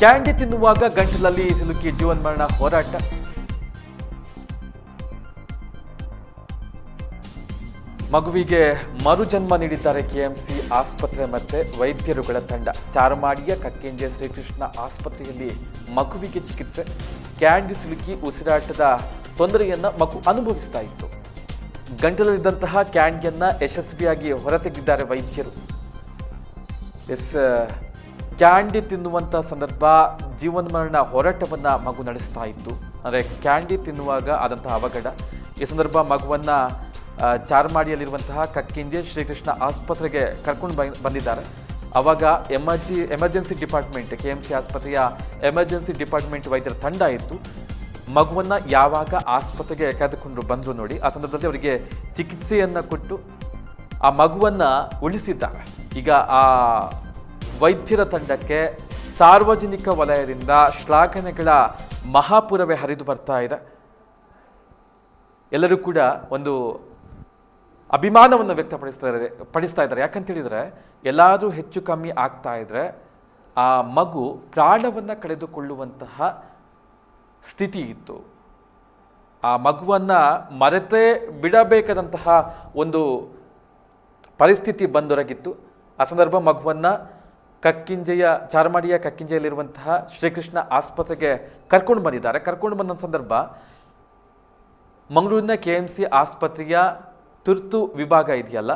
Candy ತಿನ್ನುವಾಗ ಗಂಟಲಲ್ಲಿ ಸಿಲುಕಿ ಜೀವನ್ಮರಣ ಹೋರಾಟ. ಮಗುವಿಗೆ ಮರುಜನ್ಮ ನೀಡಿದ್ದಾರೆ ಕೆಎಂಸಿ ಆಸ್ಪತ್ರೆ ಮತ್ತೆ ವೈದ್ಯರುಗಳ ತಂಡ. ಚಾರಮಾಡಿಯ ಕಕ್ಕೆಂಜೆ ಶ್ರೀಕೃಷ್ಣ ಆಸ್ಪತ್ರೆಯಲ್ಲಿ ಮಗುವಿಗೆ ಚಿಕಿತ್ಸೆ. ಕ್ಯಾಂಡಿ ಸಿಲುಕಿ ಉಸಿರಾಟದ ತೊಂದರೆಯನ್ನು ಮಗು ಅನುಭವಿಸ್ತಾ ಇತ್ತು. ಗಂಟಲಲ್ಲಿದ್ದಂತಹ ಕ್ಯಾಂಡಿಯನ್ನ ಯಶಸ್ವಿಯಾಗಿ ಹೊರತೆಗೆದಿದ್ದಾರೆ ವೈದ್ಯರು. ಎಸ್ ಕ್ಯಾಂಡಿ ತಿನ್ನುವಂಥ ಸಂದರ್ಭ ಜೀವನ್ಮರಣ ಹೋರಾಟವನ್ನು ಮಗು ನಡೆಸ್ತಾ ಇತ್ತು. ಅಂದರೆ ಕ್ಯಾಂಡಿ ತಿನ್ನುವಾಗ ಆದಂತಹ ಅವಘಡ. ಈ ಸಂದರ್ಭ ಮಗುವನ್ನು ಚಾರ್ಮಾಡಿಯಲ್ಲಿರುವಂತಹ ಕಕ್ಕಿಂಜೆ ಶ್ರೀಕೃಷ್ಣ ಆಸ್ಪತ್ರೆಗೆ ಕರ್ಕೊಂಡು ಬಂದಿದ್ದಾರೆ. ಅವಾಗ ಎಮರ್ಜಿ, emergency department K M C ಆಸ್ಪತ್ರೆಯ ಎಮರ್ಜೆನ್ಸಿ ಡಿಪಾರ್ಟ್ಮೆಂಟ್ ವೈದ್ಯರ ತಂಡ ಇತ್ತು. ಮಗುವನ್ನು ಯಾವಾಗ ಆಸ್ಪತ್ರೆಗೆ ಕರೆದುಕೊಂಡು ಬಂದರು ನೋಡಿ, ಆ ಸಂದರ್ಭದಲ್ಲಿ ಅವರಿಗೆ ಚಿಕಿತ್ಸೆಯನ್ನು ಕೊಟ್ಟು ಆ ಮಗುವನ್ನು ಉಳಿಸಿದ್ದಾರೆ. ಈಗ ಆ ವೈದ್ಯರ ತಂಡಕ್ಕೆ ಸಾರ್ವಜನಿಕ ವಲಯದಿಂದ ಶ್ಲಾಘನೆಗಳ ಮಹಾಪುರವೇ ಹರಿದು ಬರ್ತಾ ಇದೆ. ಎಲ್ಲರೂ ಕೂಡ ಒಂದು ಅಭಿಮಾನವನ್ನು ವ್ಯಕ್ತಪಡಿಸ್ತಾರೆ ಪಡಿಸ್ತಾ ಇದ್ದಾರೆ. ಯಾಕಂತ ಹೇಳಿದ್ರೆ, ಎಲ್ಲಾದರೂ ಹೆಚ್ಚು ಕಮ್ಮಿ ಆಗ್ತಾ ಇದ್ದರೆ ಆ ಮಗು ಪ್ರಾಣವನ್ನು ಕಳೆದುಕೊಳ್ಳುವಂತಹ ಸ್ಥಿತಿ ಇತ್ತು. ಆ ಮಗುವನ್ನು ಮರೆತೇ ಬಿಡಬೇಕಾದಂತಹ ಒಂದು ಪರಿಸ್ಥಿತಿ ಬಂದೊರಗಿತ್ತು. ಆ ಸಂದರ್ಭ ಮಗುವನ್ನ ಕಕ್ಕಿಂಜೆಯ, ಚಾರ್ಮಾಡಿಯ ಕಕ್ಕಿಂಜೆಯಲ್ಲಿರುವಂತಹ ಶ್ರೀಕೃಷ್ಣ ಆಸ್ಪತ್ರೆಗೆ ಕರ್ಕೊಂಡು ಬಂದಿದ್ದಾರೆ. ಕರ್ಕೊಂಡು ಬಂದ ಸಂದರ್ಭ ಮಂಗಳೂರಿನ ಕೆ ಎಂ ಸಿ ಆಸ್ಪತ್ರೆಯ ತುರ್ತು ವಿಭಾಗ ಇದೆಯಲ್ಲ?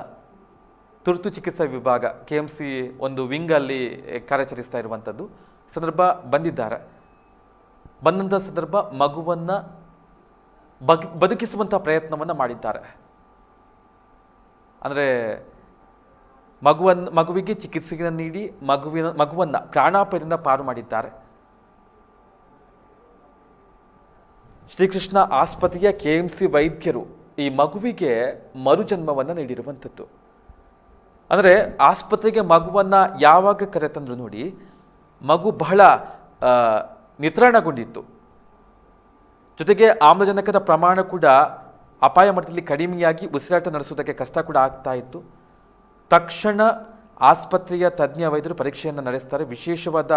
ತುರ್ತು ಚಿಕಿತ್ಸಾ ವಿಭಾಗ ಕೆ ಎಂ ಸಿ ಒಂದು ವಿಂಗಲ್ಲಿ ಕಾರ್ಯಾಚರಿಸ್ತಾ ಇರುವಂಥದ್ದು ಸಂದರ್ಭ ಬಂದಿದ್ದಾರೆ. ಬಂದಂಥ ಸಂದರ್ಭ ಮಗುವನ್ನು ಬಗ್ ಬದುಕಿಸುವಂಥ ಪ್ರಯತ್ನವನ್ನು ಮಾಡಿದ್ದಾರೆ. ಅಂದರೆ ಮಗುವನ್ನು, ಮಗುವಿಗೆ ಚಿಕಿತ್ಸೆಯನ್ನು ನೀಡಿ ಮಗುವಿನ, ಮಗುವನ್ನು ಪ್ರಾಣಾಪಾಯದಿಂದ ಪಾರು ಮಾಡಿದ್ದಾರೆ. ಶ್ರೀಕೃಷ್ಣ ಆಸ್ಪತ್ರೆಯ ಕೆ ಎಂ ಸಿ ವೈದ್ಯರು ಈ ಮಗುವಿಗೆ ಮರುಜನ್ಮವನ್ನು ನೀಡಿರುವಂಥದ್ದು. ಅಂದರೆ ಆಸ್ಪತ್ರೆಗೆ ಮಗುವನ್ನು ಯಾವಾಗ ಕರೆತಂದ್ರು ನೋಡಿ, ಮಗು ಬಹಳ ನಿತ್ರಾಣಗೊಂಡಿತ್ತು. ಜೊತೆಗೆ ಆಮ್ಲಜನಕದ ಪ್ರಮಾಣ ಕೂಡ ಅಪಾಯ ಮಟ್ಟದಲ್ಲಿ ಕಡಿಮೆಯಾಗಿ ಉಸಿರಾಟ ನಡೆಸುವುದಕ್ಕೆ ಕಷ್ಟ ಕೂಡ ಆಗ್ತಾ ಇತ್ತು. ತಕ್ಷಣ ಆಸ್ಪತ್ರೆಯ ತಜ್ಞ ವೈದ್ಯರು ಪರೀಕ್ಷೆಯನ್ನು ನಡೆಸ್ತಾರೆ. ವಿಶೇಷವಾದ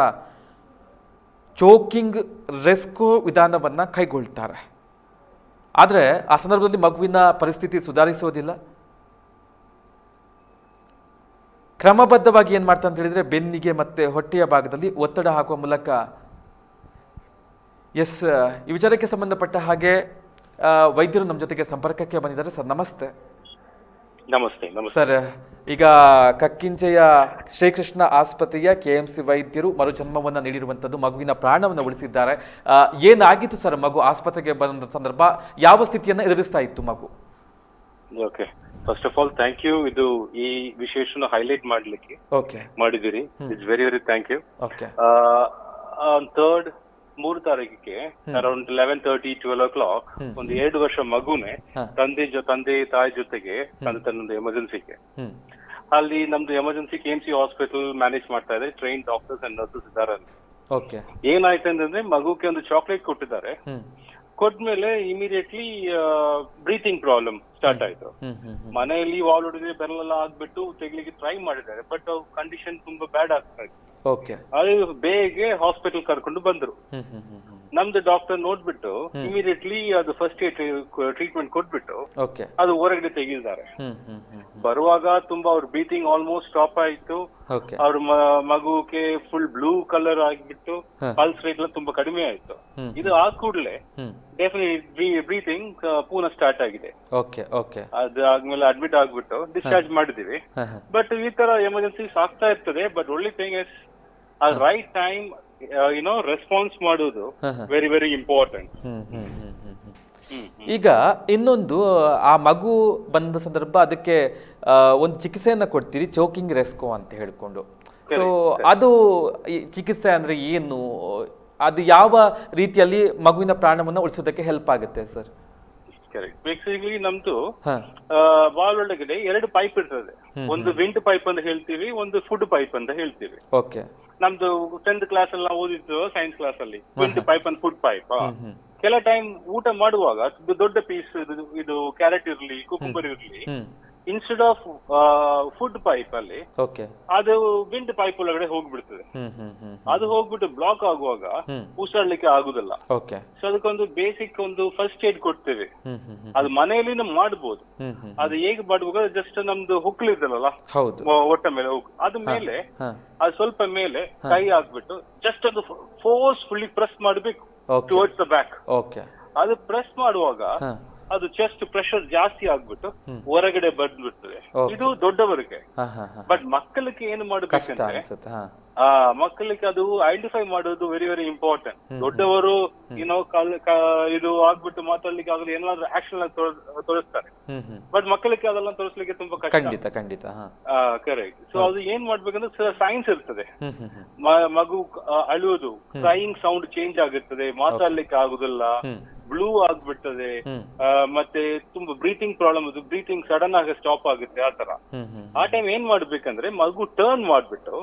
ಚೋಕಿಂಗ್ ರೆಸ್ಕೋ ವಿಧಾನವನ್ನು ಕೈಗೊಳ್ತಾರೆ. ಆದರೆ ಆ ಸಂದರ್ಭದಲ್ಲಿ ಮಗುವಿನ ಪರಿಸ್ಥಿತಿ ಸುಧಾರಿಸೋದಿಲ್ಲ ಕ್ರಮಬದ್ಧವಾಗಿ ಏನು ಮಾಡ್ತಾ ಅಂತ ಹೇಳಿದರೆ ಬೆನ್ನಿಗೆ ಮತ್ತೆ ಹೊಟ್ಟೆಯ ಭಾಗದಲ್ಲಿ ಒತ್ತಡ ಹಾಕುವ ಮೂಲಕ ಎಸ್ ಈ ವಿಚಾರಕ್ಕೆ ಸಂಬಂಧಪಟ್ಟ ಹಾಗೆ ವೈದ್ಯರು ನಮ್ಮ ಜೊತೆಗೆ ಸಂಪರ್ಕಕ್ಕೆ ಬಂದಿದ್ದಾರೆ. ಸರ್ ನಮಸ್ತೆ. ನಮಸ್ತೆ ನಮಸ್ತೆ. ಸರ್ ಈಗ ಕಕ್ಕಿಂಚೆಯ ಶ್ರೀಕೃಷ್ಣ ಆಸ್ಪತ್ರೆಯ ಕೆ ಎಂ ಸಿ ವೈದ್ಯರು ಮರುಜನ್ಮವನ್ನು ನೀಡಿರುವಂಥದ್ದು ಮಗುವಿನ ಪ್ರಾಣವನ್ನು ಉಳಿಸಿದ್ದಾರೆ. ಏನಾಗಿತ್ತು ಸರ್ ಮಗು ಆಸ್ಪತ್ರೆಗೆ ಬಂದ ಸಂದರ್ಭ? ಯಾವ ಸ್ಥಿತಿಯನ್ನು ಎದುರಿಸ್ತಾ ಇತ್ತು ಮಗು? Okay first of all thank you ಇದು ಈ ವಿಶೇಷನ ಹೈಲೈಟ್ ಮಾಡ್ಲಿಕ್ಕೆ ಓಕೆ ಮಾಡಿದಿರಿ it's very very thank you okay third ಮೂರು ತಾರೀಕಿಗೆ around eleven thirty twelve o'clock ಒಂದು ಎರಡು ವರ್ಷ ಮಗುನೆ. ತಂದೆ ಜೊ ತಂದೆ ತಾಯಿ ಜೊತೆಗೆ ತಂದೆ ತನ್ನೊಂದು ಎಮರ್ಜೆನ್ಸಿಗೆ ಅಲ್ಲಿ ನಮ್ದು emergency K M C hospital manage ಮಾಡ್ತಾ ಇದೆ ಟ್ರೈನ್ ಡಾಕ್ಟರ್ಸ್ ಅಂಡ್ ನರ್ಸಸ್ ಇದ್ದಾರೆ ಅಲ್ಲಿ. ಏನಾಯ್ತು ಅಂತಂದ್ರೆ ಮಗುಗೆ ಒಂದು ಚಾಕ್ಲೇಟ್ ಕೊಟ್ಟಿದ್ದಾರೆ. ಕೊಟ್ಮೇಲೆ ಇಮಿಡಿಯೇಟ್ಲಿ ಬ್ರೀತಿಂಗ್ ಪ್ರಾಬ್ಲಮ್ ಸ್ಟಾರ್ಟ್ ಆಯ್ತು. ಮನೆಯಲ್ಲಿ ವಾಲ್ ಹೊಡೆದ್ರೆ ಬೆರಳೆಲ್ಲ ಆಗ್ಬಿಟ್ಟು ತೆಗಿಲಿಕ್ಕೆ ಟ್ರೈ ಮಾಡಿದ್ದಾರೆ ಬಟ್ ಕಂಡೀಷನ್ ತುಂಬಾ ಬ್ಯಾಡ್ ಆಗ್ತಾ ಇತ್ತು. ಅದು ಬೇಗ ಹಾಸ್ಪಿಟಲ್ ಕರ್ಕೊಂಡು ಬಂದ್ರು. ನಮ್ದು ಡಾಕ್ಟರ್ ನೋಡ್ಬಿಟ್ಟು ಇಮಿಡಿಯೇಟ್ಲಿ ಅದು ಫಸ್ಟ್ ಏಡ್ ಟ್ರೀಟ್ಮೆಂಟ್ ಕೊಟ್ಬಿಟ್ಟು ಓಕೆ ಅದು ಹೊರಗಡೆ ತೆಗೆದಿದ್ದಾರೆ ಬರುವಾಗ ತುಂಬಾ ಅವ್ರ ಬ್ರೀತಿಂಗ್ ಆಲ್ಮೋಸ್ಟ್ ಸ್ಟಾಪ್ ಆಯ್ತು. ಅವ್ರ ಮಗುಗೆ ಫುಲ್ ಬ್ಲೂ ಕಲರ್ ಆಗಿಬಿಟ್ಟು. ಪಲ್ಸ್ ರೇಟ್ ಎಲ್ಲ ತುಂಬಾ ಕಡಿಮೆ ಆಯ್ತು. ಇದು ಆ ಕೂಡಲೇ ಡೆಫಿನೆಟ್ ಬ್ರೀತಿಂಗ್ ಪುನಃ ಸ್ಟಾರ್ಟ್ ಆಗಿದೆ. ಓಕೆ ಓಕೆ ಅದು ಆದ್ಮೇಲೆ ಅಡ್ಮಿಟ್ ಆಗ್ಬಿಟ್ಟು ಡಿಸ್ಚಾರ್ಜ್ ಮಾಡಿದೀವಿ ಬಟ್ ಈ ತರ ಎಮರ್ಜೆನ್ಸಿ ಆಗ್ತಾ ಇರ್ತದೆ ಬಟ್ ಒಳ್ಳೆ ಥಿಂಗ್ ಇಸ್ ಆ right time you know response ಮಾಡುವುದು. ವೆರಿ ವೆರಿ ಇಂಪಾರ್ಟೆಂಟ್ ಈಗ ಇನ್ನೊಂದು ಆ ಮಗು ಬಂದ ಸಂದರ್ಭ ಅದಕ್ಕೆ ಒಂದು ಚಿಕಿತ್ಸೆಯನ್ನ ಕೊಡ್ತೀರಿ ಚೋಕಿಂಗ್ ರೆಸ್ಕೋ ಅಂತ ಹೇಳ್ಕೊಂಡು. ಸೊ ಅದು ಚಿಕಿತ್ಸೆ ಅಂದ್ರೆ ಏನು? ಅದು ಯಾವ ರೀತಿಯಲ್ಲಿ ಮಗುವಿನ ಪ್ರಾಣವನ್ನು ಉಳಿಸೋದಕ್ಕೆ ಹೆಲ್ಪ್ ಆಗುತ್ತೆ ಸರ್ ಕರೆಕ್ಟ್ ಬೇಸಿಕಲಿ ನಮ್ದು ಹಾ. ವಾಲ್ ಒಳಗಡೆ ಎರಡು ಪೈಪ್ ಇರ್ತದೆ. ಒಂದು ವಿಂಡ್ ಪೈಪ್ ಅಂತ ಹೇಳ್ತೀವಿ ಒಂದು ಫುಡ್ ಪೈಪ್ ಅಂತ ಹೇಳ್ತೀವಿ. ಓಕೆ ನಮ್ದು ಟೆಂತ್ ಕ್ಲಾಸ್ ಎಲ್ಲ ನಾವು ಓದಿದ್ದು ಸೈನ್ಸ್ ಕ್ಲಾಸ್ ಅಲ್ಲಿ wind pipe and food pipe ಕೆಲ ಟೈಮ್ ಊಟ ಮಾಡುವಾಗ ದೊಡ್ಡ ಪೀಸ್ ಇದು ಕ್ಯಾರೆಟ್ ಇರ್ಲಿ ಕುಕುಂಬರ್ ಇರ್ಲಿ ಇನ್ಸ್ಟೆಡ್ ಆಫ್ ಫುಡ್ ಪೈಪ್ ಅಲ್ಲಿ ಓಕೆ ಅದು ವಿಂಡ್ ಪೈಪ್ ಒಳಗಡೆ ಹೋಗ್ಬಿಡ್ತದೆ. ಹ್ಮ್ ಹ್ಮ್ ಹ್ಮ್ ಅದು ಹೋಗ್ಬಿಟ್ಟು ಬ್ಲಾಕ್ ಆಗುವಾಗ ಉಸಾಡ್ಲಿಕ್ಕೆ ಉಸಿರಾಡ್ಲಿಕ್ಕೆ ಆಗುದಿಲ್ಲ. ಓಕೆ ಸೊ ಅದಕ್ಕೊಂದು ಬೇಸಿಕ್ ಒಂದು ಫಸ್ಟ್ ಏಡ್ ಕೊಡ್ತೇವೆ. ಹ್ಮ್ ಹ್ಮ್ ಹ್ಮ್ ಅದು ಮನೆಯಲ್ಲಿ ಮಾಡ್ಬೋದು. ಹ್ಮ್ ಹ್ಮ್ ಅದು ಹೇಗೆ ಮಾಡ್ಬೇಕು ಜಸ್ಟ್ ನಮ್ದು ಹುಕ್ಲು ಇದ್ದಲ್ಲ ಹೌದು. ಒಟ್ಟ ಮೇಲೆ ಹುಕ್ ಅದ ಮೇಲೆ ಅದು ಸ್ವಲ್ಪ ಮೇಲೆ ಕೈ ಹಾಕ್ಬಿಟ್ಟು ಜಸ್ಟ್ ಅದು ಫೋರ್ಸ್ಫುಲ್ಲಿ ಪ್ರೆಸ್ ಮಾಡಬೇಕು ಟುವರ್ಡ್ಸ್ ದ ಬ್ಯಾಕ್ ಓಕೆ ಅದು ಪ್ರೆಸ್ ಮಾಡುವಾಗ ಅದು ಚೆಸ್ಟ್ ಪ್ರೆಷರ್ ಜಾಸ್ತಿ ಆಗ್ಬಿಟ್ಟು ಹೊರಗಡೆ ಬಂದ್ಬಿಡ್ತದೆ. ಇದು ದೊಡ್ಡವರಿಗೆ. ಬಟ್ ಮಕ್ಕಳಿಗೆ ಏನು ಮಾಡಬೇಕಂದ್ರೆ ಆ ಮಕ್ಕಳಿಗೆ ಅದು ಐಡೆಂಟಿಫೈ ಮಾಡೋದು ವೆರಿ ವೆರಿ ಇಂಪಾರ್ಟೆಂಟ್ ದೊಡ್ಡವರು ಏನೋ ಕಾಲ್ ಇದು ಆಗ್ಬಿಟ್ಟು ಮಾತಾಡ್ಲಿಕ್ಕೆ ಆಗಲಿ ಏನಾದ್ರೂ ಆಕ್ಷನ್ ತೋರಿಸ್ತಾರೆ. ಬಟ್ ಮಕ್ಕಳಿಗೆ ಅದೆಲ್ಲ ತೋರಿಸ್ಲಿಕ್ಕೆ ತುಂಬಾ ಕಷ್ಟ. ಖಂಡಿತ ಕರೆಕ್ಟ್ ಸೊ ಅದು ಏನ್ ಮಾಡ್ಬೇಕಂದ್ರೆ ಸೈನ್ಸ್ ಇರ್ತದೆ. ಮಗು ಅಳುವುದು ಕ್ರೈಯಿಂಗ್ ಸೌಂಡ್ ಚೇಂಜ್ ಆಗಿರ್ತದೆ ಮಾತಾಡ್ಲಿಕ್ಕೆ ಆಗುದಿಲ್ಲ. ಬ್ಲೂ ಆಗ್ಬಿಡ್ತದೆ. ಮತ್ತೆ ತುಂಬಾ ಬ್ರೀತಿಂಗ್ ಪ್ರಾಬ್ಲಮ್ ಅದು ಬ್ರೀತಿಂಗ್ ಸಡನ್ ಆಗಿ ಸ್ಟಾಪ್ ಆಗುತ್ತೆ ಆ ತರ ಆ ಟೈಮ್ ಏನ್ ಮಾಡ್ಬೇಕಂದ್ರೆ ಮಗು ಟರ್ನ್ ಮಾಡ್ಬಿಟ್ಟು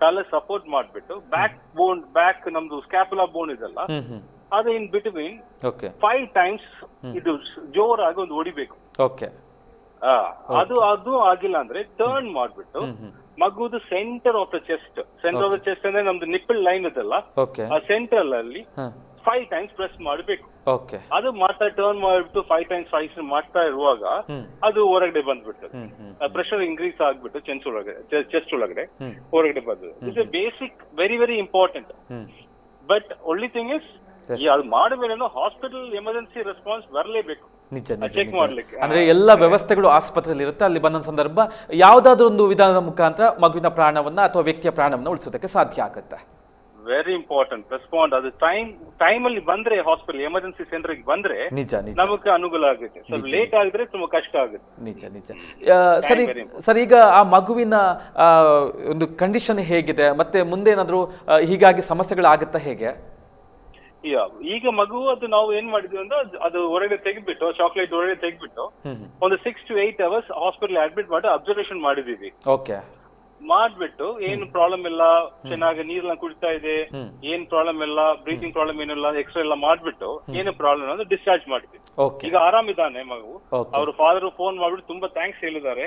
ತಲೆ ಸಪೋರ್ಟ್ ಮಾಡ್ಬಿಟ್ಟು ಬ್ಯಾಕ್ ಬೋನ್ ಬ್ಯಾಕ್ ನಮ್ದು ಸ್ಕ್ಯಾಪುಲಾ ಬೋನ್ ಇದೆಲ್ಲ ಅದು ಇನ್ ಬಿಟ್ವೀನ್ ಫೈವ್ ಟೈಮ್ಸ್ ಇದು ಜೋರಾಗಿ ಒಂದು ಹೊಡಿಬೇಕು. ಅದು ಅದು ಆಗಿಲ್ಲ ಅಂದ್ರೆ ಟರ್ನ್ ಮಾಡ್ಬಿಟ್ಟು ಮಗುದು centre of the chest centre of the chest ಅಂದ್ರೆ ನಮ್ದು ನಿಪ್ಪಲ್ ಲೈನ್ ಇದೆಲ್ಲ ಆ ಸೆಂಟ್ರಲ್ ಅಲ್ಲಿ ಫೈವ್ ಟೈಮ್ಸ್ ಪ್ರೆಸ್ ಮಾಡಬೇಕು. ಓಕೆ ಅದು ಮಾಡ್ತಾ ಟರ್ನ್ ಮಾಡಿಬಿಟ್ಟು ಫೈವ್ ಟೈಮ್ಸ್ ಫೈವ್ ಮಾಡ್ತಾ ಇರುವಾಗ ಅದು ಹೊರಗಡೆ ಬಂದ್ಬಿಡ್ತದೆ. ಪ್ರೆಷರ್ ಇನ್ಕ್ರೀಸ್ ಆಗ್ಬಿಟ್ಟು ಚೆನ್ಸ್ ಒಳಗಡೆ ಚೆಸ್ಟ್ ಒಳಗಡೆ ಹೊರಗಡೆ ಬಂದದ್ದು it's basic very very important but ಒಳ್ಳಿ ಥಿಂಗ್ ಇಸ್. ಅದು ಮಾಡಿದ್ಮೇಲೆ ಹಾಸ್ಪಿಟಲ್ ಎಮರ್ಜೆನ್ಸಿ ರೆಸ್ಪಾನ್ಸ್ ಬರಲೇಬೇಕು. ನಿಜ ಚೆಕ್ ಮಾಡ್ಲಿಕ್ಕೆ. ಅಂದ್ರೆ ಎಲ್ಲ ವ್ಯವಸ್ಥೆಗಳು ಆಸ್ಪತ್ರೆಯಲ್ಲಿ ಇರುತ್ತೆ. ಅಲ್ಲಿ ಬಂದ ಸಂದರ್ಭ ಯಾವ್ದಾದ್ರು ಒಂದು ವಿಧಾನದ ಮುಖಾಂತರ ಮಗುವಿನ ಪ್ರಾಣವನ್ನ ಅಥವಾ ವ್ಯಕ್ತಿಯ ಪ್ರಾಣವನ್ನ ಉಳಿಸೋದಕ್ಕೆ ಸಾಧ್ಯ ಆಗುತ್ತೆ. ವೆರಿ ಇಂಪಾರ್ಟೆಂಟ್ ರೆಸ್ಪಾಂಡ್ ಅದು ಟೈಮ್ ಟೈಮ್ ಅಲ್ಲಿ ಬಂದ್ರೆ ಹಾಸ್ಪಿಟಲ್ ಎಮರ್ಜೆನ್ಸಿ ಸೆಂಟರ್ ಬಂದ್ರೆ ನಿಜ ನಿಜ. ನಮಗೆ ಅನುಕೂಲ ಆಗುತ್ತೆ. ಸ್ವಲ್ಪ ಲೇಟ್ ಆಗಿದ್ರೆ ತುಂಬಾ ಕಷ್ಟ ಆಗುತ್ತೆ. ನಿಜ ನಿಜ. ಸರಿ ಸರ್ ಈಗ ಆ ಮಗುವಿನ ಒಂದು ಕಂಡೀಷನ್ ಹೇಗಿದೆ? ಮತ್ತೆ ಮುಂದೆ ಏನಾದರೂ ಹೀಗಾಗಿ ಸಮಸ್ಯೆಗಳಾಗುತ್ತಾ ಹೇಗೆ? ಈಗ ಮಗು ಅದು ನಾವು ಏನ್ ಮಾಡಿದ್ವಿ ಅಂದ್ರೆ ಅದು- ಹೊರಗೆ ಹೊರಗಡೆ ತೆಗೆದ್ಬಿಟ್ಟು ಚಾಕ್ಲೇಟ್ ಹೊರಗಡೆ ತೆಗೆದ್ಬಿಟ್ಟು ಒಂದು six to eight hours hospital admit ಮಾಡಿ ಅಬ್ಸರ್ವೇಷನ್ ಮಾಡಿದೀವಿ ಓಕೆ ಮಾಡ್ಬಿಟ್ಟು ಏನು ಪ್ರಾಬ್ಲಮ್ ಇಲ್ಲ ಚೆನ್ನಾಗಿ ನೀರ್ನ ಕುಡಿತಾ ಇದೆ. ಏನ್ ಪ್ರಾಬ್ಲಮ್ ಇಲ್ಲ ಬ್ರೀತಿಂಗ್ ಪ್ರಾಬ್ಲಮ್ ಏನಿಲ್ಲ ಎಕ್ಸ್ರೇ ಎಲ್ಲ ಮಾಡ್ಬಿಟ್ಟು ಏನು ಪ್ರಾಬ್ಲಮ್ ಅಂದ್ರೆ ಡಿಸ್ಚಾರ್ಜ್ ಮಾಡಿದ್ವಿ ಓಕೆ ಈಗ ಆರಾಮಿದ್ದಾನೆ ಮಗು. ಅವ್ರ ಫಾದರ್ ಫೋನ್ ಮಾಡ್ಬಿಟ್ಟು ತುಂಬಾ ಥ್ಯಾಂಕ್ಸ್ ಹೇಳಿದ್ದಾರೆ.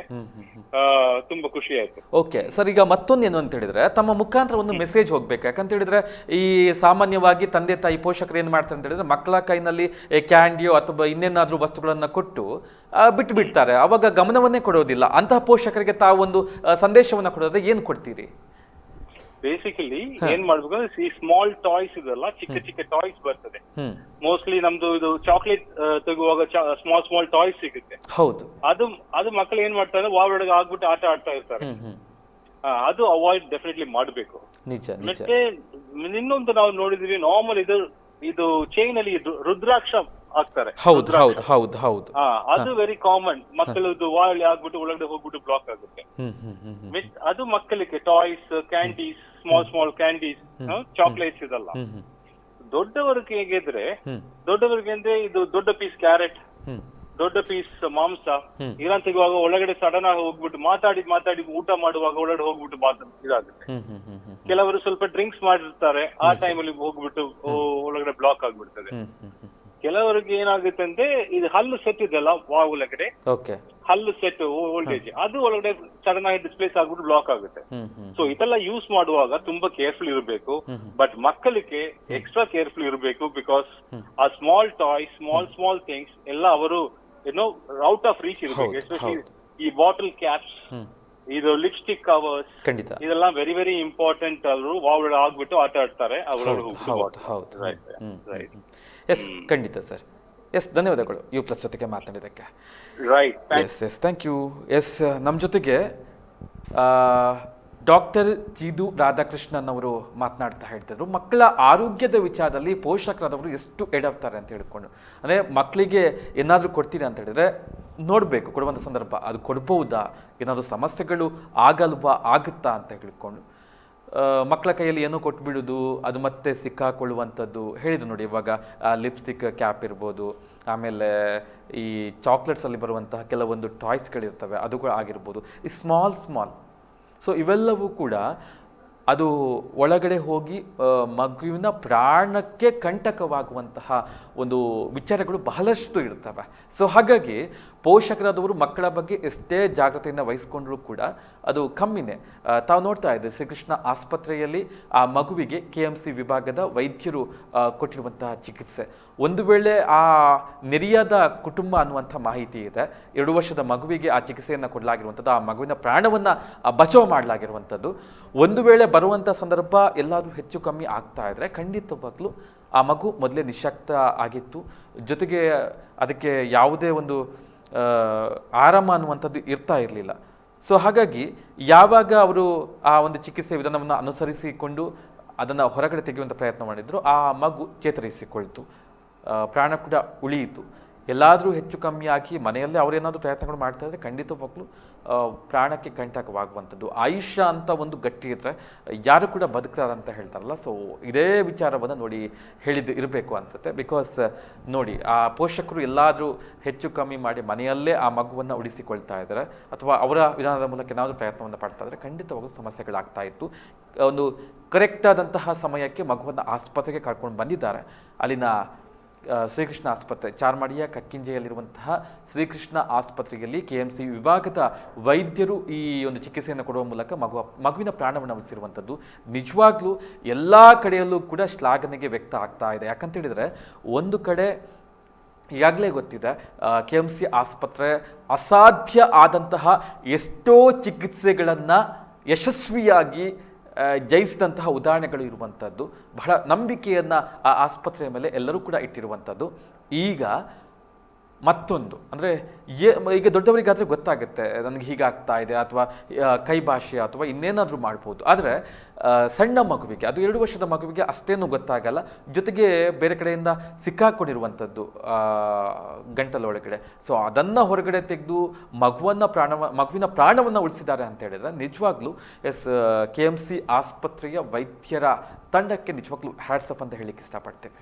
ತುಂಬಾ ಖುಷಿ ಆಯ್ತು. ಓಕೆ ಸರ್ ಈಗ ಮತ್ತೊಂದು ಏನು ಅಂತ ಹೇಳಿದ್ರೆ ತಮ್ಮ ಮುಖಾಂತರ ಒಂದು ಮೆಸೇಜ್ ಹೋಗ್ಬೇಕು. ಯಾಕಂತ ಹೇಳಿದ್ರೆ ಈ ಸಾಮಾನ್ಯವಾಗಿ ತಂದೆ ತಾಯಿ ಪೋಷಕರು ಏನ್ ಮಾಡ್ತಾರೆ ಅಂತ ಹೇಳಿದ್ರೆ ಮಕ್ಕಳ ಕೈನಲ್ಲಿ ಕ್ಯಾಂಡಿಯೋ ಅಥವಾ ಇನ್ನೇನಾದ್ರೂ ವಸ್ತುಗಳನ್ನ ಕೊಟ್ಟು ಬಿಟ್ಟು ಬಿಡ್ತಾರೆ ಅವಾಗ ಗಮನವನ್ನೇ ಕೊಡೋದಿಲ್ಲ. ಅಂತಹ ಪೋಷಕರಿಗೆ ತಾವು ಒಂದು ಸಂದೇಶವನ್ನ ಸಂದೇಶವನ್ನ ಕೊಡೋದ್ರೆ ಏನು ಕೊಡ್ತೀರಿ? ಬೇಸಿಕಲಿ ಏನ್ ಮಾಡ್ಬೇಕು ಅಂದ್ರೆ ಈ ಸ್ಮಾಲ್ ಟಾಯ್ಸ್ ಇದೆಲ್ಲ ಚಿಕ್ಕ ಚಿಕ್ಕ ಟಾಯ್ಸ್ ಬರ್ತದೆ. ಮೋಸ್ಟ್ಲಿ ನಮ್ದು ಇದು ಚಾಕ್ಲೇಟ್ ತೆಗುವಾಗ ಸ್ಮಾಲ್ ಸ್ಮಾಲ್ ಟಾಯ್ಸ್ ಸಿಗುತ್ತೆ. ಹೌದು. ಅದು ಅದು ಮಕ್ಕಳು ಏನ್ ಮಾಡ್ತಾರೆ ವಾರೊಳಗೆ ಆಗ್ಬಿಟ್ಟು ಆಟ ಆಡ್ತಾ ಇರ್ತಾರೆ. ಅದು ಅವಾಯ್ಡ್ ಡೆಫಿನೆಟ್ಲಿ ಮಾಡಬೇಕು. ಮತ್ತೆ ಇನ್ನೊಂದು ನಾವು ನೋಡಿದೀವಿ ನಾರ್ಮಲ್ ಇದು ಇದು ಚೈನ್ ಅಲ್ಲಿ ರುದ್ರಾಕ್ಷ ಹಾಕ್ತಾರೆ ಹೌದು ಹೌದು ಹೌದು ಹೌದು. ಹಾ ಅದು ವೆರಿ ಕಾಮನ್ ಮಕ್ಕಳದ್ದು ವಾಳಿ ಆಗ್ಬಿಟ್ಟು ಒಳಗಡೆ ಹೋಗ್ಬಿಟ್ಟು ಬ್ಲಾಕ್ ಆಗುತ್ತೆ. ಅದು ಮಕ್ಕಳಿಗೆ toys candies small small candies chocolates ಇದೆಲ್ಲ. ದೊಡ್ಡವರಿಗೆ ಹೇಗಿದ್ರೆ ದೊಡ್ಡವರಿಗೆ ಅಂದ್ರೆ ಇದು ದೊಡ್ಡ ಪೀಸ್ ಕ್ಯಾರೆಟ್ ದೊಡ್ಡ ಪೀಸ್ ಮಾಂಸ. ಇರಾನ್ ತೆಗುವಾಗ ಒಳಗಡೆ ಸಡನ್ ಆಗಿ ಹೋಗ್ಬಿಟ್ಟು ಮಾತಾಡಿ ಮಾತಾಡಿ ಊಟ ಮಾಡುವಾಗ ಒಳಗಡೆ ಹೋಗ್ಬಿಟ್ಟು ಇದಾಗುತ್ತೆ. ಕೆಲವರು ಸ್ವಲ್ಪ ಡ್ರಿಂಕ್ಸ್ ಮಾಡಿರ್ತಾರೆ ಆ ಟೈಮಲ್ಲಿ ಹೋಗ್ಬಿಟ್ಟು ಒಳಗಡೆ ಬ್ಲಾಕ್ ಆಗ್ಬಿಡ್ತದೆ. ಕೆಲವರಿಗೆ ಏನಾಗುತ್ತೆ ಅಂದ್ರೆ ಇದು ಹಲ್ಲು ಸೆಟ್ ಇದೆಲ್ಲ ವಾ ಒಳಗಡೆ ಓಕೆ ಹಲ್ಲು ಸೆಟ್ ವೋಲ್ಟೇಜ್ ಅದು ಒಳಗಡೆ ಸಡನ್ ಆಗಿ ಡಿಸ್ಪ್ಲೇಸ್ ಆಗ್ಬಿಟ್ಟು ಬ್ಲಾಕ್ ಆಗುತ್ತೆ. ಸೊ ಇದೆಲ್ಲ ಯೂಸ್ ಮಾಡುವಾಗ ತುಂಬಾ ಕೇರ್ಫುಲ್ ಇರಬೇಕು. ಬಟ್ ಮಕ್ಕಳಿಗೆ ಎಕ್ಸ್ಟ್ರಾ ಕೇರ್ಫುಲ್ ಇರಬೇಕು ಬಿಕಾಸ್ ಆ small toy small small things ಎಲ್ಲ ಅವರು ಏನೋ ಔಟ್ ಆಫ್ ರೀಚ್ ಇರಬೇಕು. ಎಸ್ಪೆಷಲಿ ಈ ಬಾಟಲ್ ಕ್ಯಾಪ್ಸ್ ಇದು ಲಿಪ್ಸ್ಟಿಕ್ ಕವರ್ಸ್ ಖಂಡಿತ. ಇದೆಲ್ಲ ವೆರಿ ವೆರಿ ಇಂಪಾರ್ಟೆಂಟ್ ಅವರು ವಾವಳ ಆಗ್ಬಿಟ್ಟು ಆಟ ಆಡ್ತಾರೆ ಎಸ್ ಖಂಡಿತ ಸರ್. ಎಸ್ ಧನ್ಯವಾದಗಳು ಯು ಪ್ಲಸ್ ಜೊತೆಗೆ ಮಾತನಾಡಿದ್ದಕ್ಕೆ right yes yes thank you yes ನಮ್ಮ ಜೊತೆಗೆ ಡಾಕ್ಟರ್ ಜಿದು ರಾಧಾಕೃಷ್ಣನ್ ಅವರು ಮಾತನಾಡ್ತಾ ಹೇಳ್ತಿದ್ರು, ಮಕ್ಕಳ ಆರೋಗ್ಯದ ವಿಚಾರದಲ್ಲಿ ಪೋಷಕರಾದವರು ಎಷ್ಟು ಎಡವ್ತಾರೆ ಅಂತ ಹೇಳ್ಕೊಂಡು. ಅಂದರೆ ಮಕ್ಕಳಿಗೆ ಏನಾದರೂ ಕೊಡ್ತೀರಾ ಅಂತ ಹೇಳಿದ್ರೆ, ನೋಡಬೇಕು ಕೊಡುವಂಥ ಸಂದರ್ಭ. ಅದು ಕೊಡ್ಬೋದಾ? ಏನಾದರೂ ಸಮಸ್ಯೆಗಳು ಆಗಲ್ವಾ, ಆಗುತ್ತಾ ಅಂತ ಹೇಳ್ಕೊಂಡು. ಮಕ್ಕಳ ಕೈಯಲ್ಲಿ ಏನೋ ಕೊಟ್ಬಿಡೋದು, ಅದು ಮತ್ತೆ ಸಿಕ್ಕಾಕೊಳ್ಳುವಂಥದ್ದು ಹೇಳಿದ್ರು ನೋಡಿ ಇವಾಗ. ಲಿಪ್ಸ್ಟಿಕ್ ಕ್ಯಾಪ್ ಇರ್ಬೋದು, ಆಮೇಲೆ ಈ ಚಾಕ್ಲೇಟ್ಸಲ್ಲಿ ಬರುವಂತಹ ಕೆಲವೊಂದು ಟಾಯ್ಸ್ಗಳಿರ್ತವೆ, ಅದು ಕೂಡ ಆಗಿರ್ಬೋದು. ಈ ಸ್ಮಾಲ್ ಸ್ಮಾಲ್ ಸೊ ಇವೆಲ್ಲವೂ ಕೂಡ ಅದು ಒಳಗಡೆ ಹೋಗಿ ಮಗುವಿನ ಪ್ರಾಣಕ್ಕೆ ಕಂಟಕವಾಗುವಂತಹ ಒಂದು ವಿಚಾರಗಳು ಬಹಳಷ್ಟು ಇರ್ತವೆ ಸೊ ಹಾಗಾಗಿ ಪೋಷಕರಾದವರು ಮಕ್ಕಳ ಬಗ್ಗೆ ಎಷ್ಟೇ ಜಾಗ್ರತೆಯನ್ನು ವಹಿಸ್ಕೊಂಡ್ರೂ ಕೂಡ ಅದು ಕಮ್ಮಿನೇ. ತಾವು ನೋಡ್ತಾ ಇದ್ದೀವಿ ಶ್ರೀಕೃಷ್ಣ ಆಸ್ಪತ್ರೆಯಲ್ಲಿ ಆ ಮಗುವಿಗೆ ಕೆ ಎಂ ಸಿ ವಿಭಾಗದ ವೈದ್ಯರು ಕೊಟ್ಟಿರುವಂತಹ ಚಿಕಿತ್ಸೆ. ಒಂದು ವೇಳೆ ಆ ನೆರೆಯಾದ ಕುಟುಂಬ ಅನ್ನುವಂಥ ಮಾಹಿತಿ ಇದೆ, ಎರಡು ವರ್ಷದ ಮಗುವಿಗೆ ಆ ಚಿಕಿತ್ಸೆಯನ್ನು ಕೊಡಲಾಗಿರುವಂಥದ್ದು, ಆ ಮಗುವಿನ ಪ್ರಾಣವನ್ನು ಬಚಾವ್ ಮಾಡಲಾಗಿರುವಂಥದ್ದು. ಒಂದು ವೇಳೆ ಬರುವಂಥ ಸಂದರ್ಭ ಎಲ್ಲಾದರೂ ಹೆಚ್ಚು ಕಮ್ಮಿ ಆಗ್ತಾ ಇದ್ದರೆ ಖಂಡಿತವಾಗ್ಲೂ ಆ ಮಗು ಮೊದಲೇ ನಿಶಕ್ತ ಆಗಿತ್ತು. ಜೊತೆಗೆ ಅದಕ್ಕೆ ಯಾವುದೇ ಒಂದು ಆರಾಮ ಅನ್ನುವಂಥದ್ದು ಇರ್ತಾ ಇರಲಿಲ್ಲ. ಸೊ ಹಾಗಾಗಿ ಯಾವಾಗ ಅವರು ಆ ಒಂದು ಚಿಕಿತ್ಸೆ ವಿಧಾನವನ್ನು ಅನುಸರಿಸಿಕೊಂಡು ಅದನ್ನು ಹೊರಗಡೆ ತೆಗೆಯುವಂಥ ಪ್ರಯತ್ನ ಮಾಡಿದ್ರು ಆ ಮಗು ಚೇತರಿಸಿಕೊಳ್ತು. ಪ್ರಾಣ ಕೂಡ ಉಳಿಯಿತು. ಎಲ್ಲಾದರೂ ಹೆಚ್ಚು ಕಮ್ಮಿ ಆಗಿ ಮನೆಯಲ್ಲೇ ಅವರೇನಾದರೂ ಪ್ರಯತ್ನಗಳು ಮಾಡ್ತಾ ಇದ್ರೆ ಖಂಡಿತ ಮಕ್ಕಳು ಪ್ರಾಣಕ್ಕೆ ಕಂಟಕವಾಗುವಂಥದ್ದು. ಆಯುಷ್ಯ ಅಂತ ಒಂದು ಗಟ್ಟಿ ಇದ್ರೆ ಯಾರು ಕೂಡ ಬದುಕ್ತಾರೆ ಅಂತ ಹೇಳ್ತಾರಲ್ಲ ಸೊ ಇದೇ ವಿಚಾರವನ್ನು ನೋಡಿ ಹೇಳಿದ್ದು ಇರಬೇಕು ಅನಿಸುತ್ತೆ. ಬಿಕಾಸ್ ನೋಡಿ, ಆ ಪೋಷಕರು ಎಲ್ಲಾದರೂ ಹೆಚ್ಚು ಕಮ್ಮಿ ಮಾಡಿ ಮನೆಯಲ್ಲೇ ಆ ಮಗುವನ್ನು ಉಳಿಸಿಕೊಳ್ತಾ ಇದ್ದಾರೆ, ಅಥವಾ ಅವರ ವಿಧಾನದ ಮೂಲಕ ಏನಾದರೂ ಪ್ರಯತ್ನವನ್ನು ಪಡ್ತಾ ಇದ್ರೆ ಖಂಡಿತವಾಗೂ ಸಮಸ್ಯೆಗಳಾಗ್ತಾ ಇತ್ತು. ಒಂದು ಕರೆಕ್ಟಾದಂತಹ ಸಮಯಕ್ಕೆ ಮಗುವನ್ನು ಆಸ್ಪತ್ರೆಗೆ ಕರ್ಕೊಂಡು ಬಂದಿದ್ದಾರೆ. ಅಲ್ಲಿನ ಶ್ರೀಕೃಷ್ಣ ಆಸ್ಪತ್ರೆ, ಚಾರ್ಮಾಡಿಯ ಕಕ್ಕಿಂಜೆಯಲ್ಲಿರುವಂತಹ ಶ್ರೀಕೃಷ್ಣ ಆಸ್ಪತ್ರೆಯಲ್ಲಿ ಕೆ ಎಂ ಸಿ ವಿಭಾಗದ ವೈದ್ಯರು ಈ ಒಂದು ಚಿಕಿತ್ಸೆಯನ್ನು ಕೊಡುವ ಮೂಲಕ ಮಗು, ಮಗುವಿನ ಪ್ರಾಣವನ್ನು ಉಳಿಸಿರುವಂಥದ್ದು. ನಿಜವಾಗ್ಲೂ ಎಲ್ಲ ಕಡೆಯಲ್ಲೂ ಕೂಡ ಶ್ಲಾಘನೆಗೆ ವ್ಯಕ್ತ ಆಗ್ತಾ ಇದೆ. ಯಾಕಂತ ಹೇಳಿದರೆ, ಒಂದು ಕಡೆ ಈಗಾಗಲೇ ಗೊತ್ತಿದೆ ಕೆ ಎಂ ಸಿ ಆಸ್ಪತ್ರೆ ಅಸಾಧ್ಯ ಆದಂತಹ ಎಷ್ಟೋ ಚಿಕಿತ್ಸೆಗಳನ್ನು ಯಶಸ್ವಿಯಾಗಿ ಜಯಿಸಿದಂತಹ ಉದಾಹರಣೆಗಳು ಇರುವಂಥದ್ದು ಬಹಳ ನಂಬಿಕೆಯನ್ನು ಆ ಆಸ್ಪತ್ರೆಯ ಮೇಲೆ ಎಲ್ಲರೂ ಕೂಡ ಇಟ್ಟಿರುವಂಥದ್ದು. ಈಗ ಮತ್ತೊಂದು. ಅಂದರೆ ಈಗ ದೊಡ್ಡವರಿಗಾದರೆ ಗೊತ್ತಾಗುತ್ತೆ ನನಗೆ ಹೀಗಾಗ್ತಾ ಇದೆ ಅಥವಾ ಕೈ ಭಾಷೆ ಅಥವಾ ಇನ್ನೇನಾದರೂ ಮಾಡ್ಬೋದು. ಆದರೆ ಸಣ್ಣ ಮಗುವಿಗೆ ಅದು ಎರಡು ವರ್ಷದ ಮಗುವಿಗೆ ಅಷ್ಟೇನೂ ಗೊತ್ತಾಗಲ್ಲ. ಜೊತೆಗೆ ಬೇರೆ ಕಡೆಯಿಂದ ಸಿಕ್ಕಾಕೊಂಡಿರುವಂಥದ್ದು ಆ, ಗಂಟಲ ಒಳಗಡೆ. ಸೊ ಅದನ್ನು ಹೊರಗಡೆ ತೆಗೆದು ಮಗುವನ್ನು ಪ್ರಾಣ ಮಗುವಿನ ಪ್ರಾಣವನ್ನು ಉಳಿಸಿದ್ದಾರೆ ಅಂತ ಹೇಳಿದರೆ ನಿಜವಾಗ್ಲೂ ಎಸ್ ಕೆ ಎಂ ಸಿ ಆಸ್ಪತ್ರೆಯ ವೈದ್ಯರ ತಂಡಕ್ಕೆ ನಿಜವಾಗ್ಲೂ ಹ್ಯಾಟ್ಸ್ ಅಪ್ ಅಂತ ಹೇಳಲಿಕ್ಕೆ ಇಷ್ಟಪಡ್ತೇವೆ